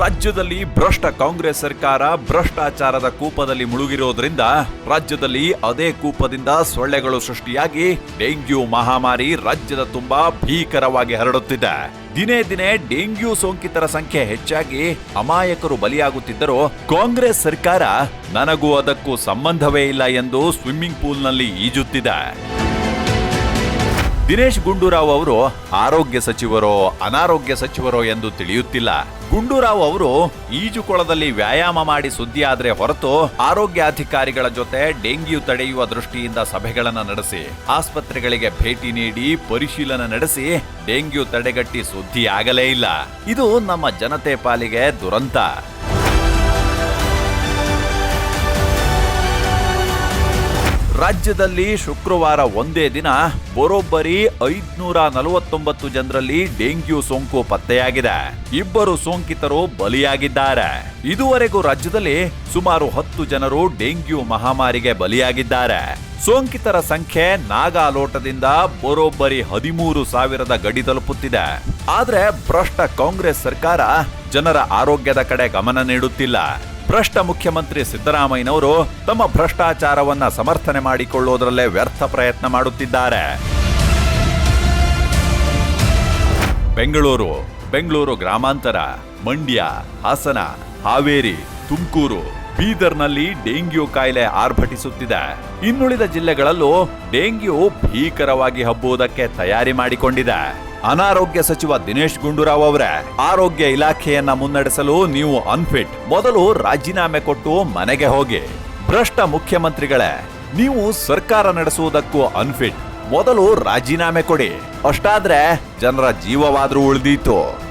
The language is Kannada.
ರಾಜ್ಯದಲ್ಲಿ ಭ್ರಷ್ಟ ಕಾಂಗ್ರೆಸ್ ಸರ್ಕಾರ ಭ್ರಷ್ಟಾಚಾರದ ಕೂಪದಲ್ಲಿ ಮುಳುಗಿರೋದ್ರಿಂದ ರಾಜ್ಯದಲ್ಲಿ ಅದೇ ಕೂಪದಿಂದ ಸೊಳ್ಳೆಗಳು ಸೃಷ್ಟಿಯಾಗಿ ಡೆಂಗ್ಯೂ ಮಹಾಮಾರಿ ರಾಜ್ಯದ ತುಂಬಾ ಭೀಕರವಾಗಿ ಹರಡುತ್ತಿದೆ. ದಿನೇ ದಿನೇ ಡೆಂಗ್ಯೂ ಸೋಂಕಿತರ ಸಂಖ್ಯೆ ಹೆಚ್ಚಾಗಿ ಅಮಾಯಕರು ಬಲಿಯಾಗುತ್ತಿದ್ದರೂ ಕಾಂಗ್ರೆಸ್ ಸರ್ಕಾರ ನನಗೂ ಅದಕ್ಕೂ ಸಂಬಂಧವೇ ಇಲ್ಲ ಎಂದು ಸ್ವಿಮ್ಮಿಂಗ್ ಪೂಲ್ನಲ್ಲಿ ಈಜುತ್ತಿದೆ. ದಿನೇಶ್ ಗುಂಡೂರಾವ್ ಅವರು ಆರೋಗ್ಯ ಸಚಿವರೋ, ಅನಾರೋಗ್ಯ ಸಚಿವರೋ ಎಂದು ತಿಳಿಯುತ್ತಿಲ್ಲ. ಗುಂಡೂರಾವ್ ಅವರು ಈಜುಕೊಳದಲ್ಲಿ ವ್ಯಾಯಾಮ ಮಾಡಿ ಸುದ್ದಿ ಹೊರತು ಆರೋಗ್ಯ ಅಧಿಕಾರಿಗಳ ಜೊತೆ ಡೆಂಗ್ಯೂ ತಡೆಯುವ ದೃಷ್ಟಿಯಿಂದ ಸಭೆಗಳನ್ನು ನಡೆಸಿ, ಆಸ್ಪತ್ರೆಗಳಿಗೆ ಭೇಟಿ ನೀಡಿ ಪರಿಶೀಲನೆ ನಡೆಸಿ ಡೆಂಗ್ಯೂ ತಡೆಗಟ್ಟಿ ಸುದ್ದಿ ಆಗಲೇ ಇಲ್ಲ. ಇದು ನಮ್ಮ ಜನತೆ ಪಾಲಿಗೆ ದುರಂತ. ರಾಜ್ಯದಲ್ಲಿ ಶುಕ್ರವಾರ ಒಂದೇ ದಿನ ಬರೋಬ್ಬರಿ ಐದ್ನೂರ ನಲವತ್ತೊಂಬತ್ತು ಜನರಲ್ಲಿ ಡೆಂಗ್ಯೂ ಸೋಂಕು ಪತ್ತೆಯಾಗಿದೆ. ಇಬ್ಬರು ಸೋಂಕಿತರು ಬಲಿಯಾಗಿದ್ದಾರೆ. ಇದುವರೆಗೂ ರಾಜ್ಯದಲ್ಲಿ ಸುಮಾರು ಹತ್ತು ಜನರು ಡೆಂಗ್ಯೂ ಮಹಾಮಾರಿಗೆ ಬಲಿಯಾಗಿದ್ದಾರೆ. ಸೋಂಕಿತರ ಸಂಖ್ಯೆ ನಾಗಾಲೋಟದಿಂದ ಬರೋಬ್ಬರಿ ಹದಿಮೂರು ಸಾವಿರದ ಗಡಿ ತಲುಪುತ್ತಿದೆ. ಆದ್ರೆ ಭ್ರಷ್ಟ ಕಾಂಗ್ರೆಸ್ ಸರ್ಕಾರ ಜನರ ಆರೋಗ್ಯದ ಕಡೆ ಗಮನ ನೀಡುತ್ತಿಲ್ಲ. ಭ್ರಷ್ಟ ಮುಖ್ಯಮಂತ್ರಿ ಸಿದ್ದರಾಮಯ್ಯನವರು ತಮ್ಮ ಭ್ರಷ್ಟಾಚಾರವನ್ನ ಸಮರ್ಥನೆ ಮಾಡಿಕೊಳ್ಳುವುದರಲ್ಲೇ ವ್ಯರ್ಥ ಪ್ರಯತ್ನ ಮಾಡುತ್ತಿದ್ದಾರೆ. ಬೆಂಗಳೂರು ಬೆಂಗಳೂರು ಗ್ರಾಮಾಂತರ, ಮಂಡ್ಯ, ಹಾಸನ, ಹಾವೇರಿ, ತುಮಕೂರು, ಬೀದರ್ನಲ್ಲಿ ಡೆಂಗ್ಯೂ ಕಾಯಿಲೆ ಆರ್ಭಟಿಸುತ್ತಿದೆ. ಇನ್ನುಳಿದ ಜಿಲ್ಲೆಗಳಲ್ಲೂ ಡೆಂಗ್ಯೂ ಭೀಕರವಾಗಿ ಹಬ್ಬುವುದಕ್ಕೆ ತಯಾರಿ ಮಾಡಿಕೊಂಡಿದೆ. ಅನಾರೋಗ್ಯ ಸಚಿವ ದಿನೇಶ್ ಗುಂಡೂರಾವ್ ಅವರೇ, ಆರೋಗ್ಯ ಇಲಾಖೆಯನ್ನ ಮುನ್ನಡೆಸಲು ನೀವು ಅನ್ಫಿಟ್ ಮೊದಲು ರಾಜೀನಾಮೆ ಕೊಟ್ಟು ಮನೆಗೆ ಹೋಗಿ. ಭ್ರಷ್ಟ ಮುಖ್ಯಮಂತ್ರಿಗಳೇ, ನೀವು ಸರ್ಕಾರ ನಡೆಸುವುದಕ್ಕೂ ಅನ್ಫಿಟ್ ಮೊದಲು ರಾಜೀನಾಮೆ ಕೊಡಿ. ಅಷ್ಟಾದ್ರೆ ಜನರ ಜೀವವಾದರೂ ಉಳಿದೀತು.